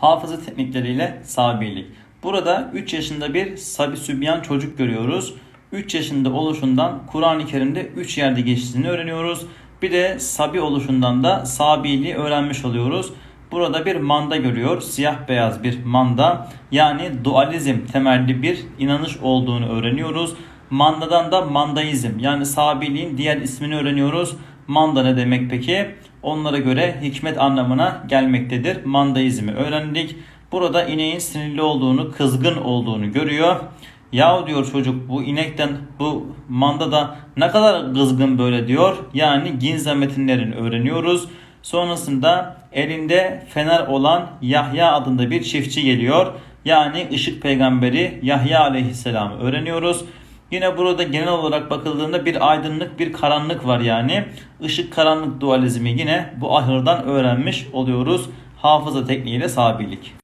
Hafıza teknikleriyle sabilik. Burada 3 yaşında bir sabi sübyan çocuk görüyoruz. 3 yaşında oluşundan Kur'an-ı Kerim'de 3 yerde geçtiğini öğreniyoruz. Bir de sabi oluşundan da sabiliği öğrenmiş oluyoruz. Burada bir manda görüyor. Siyah beyaz bir manda. Yani dualizm temelli bir inanış olduğunu öğreniyoruz. Mandadan da mandaizm yani sabiliğin diğer ismini öğreniyoruz. Manda ne demek peki? Onlara göre hikmet anlamına gelmektedir. Mandaizmi öğrendik. Burada ineğin sinirli olduğunu, kızgın olduğunu görüyor. Yahu diyor çocuk bu inekten bu manda da ne kadar kızgın böyle diyor. Yani Ginza metinlerini öğreniyoruz. Sonrasında elinde fener olan Yahya adında bir çiftçi geliyor. Yani ışık peygamberi Yahya aleyhisselamı öğreniyoruz. Yine burada genel olarak bakıldığında bir aydınlık bir karanlık var yani. Işık karanlık dualizmi yine bu ahırdan öğrenmiş oluyoruz. Hafıza tekniğiyle sabilik.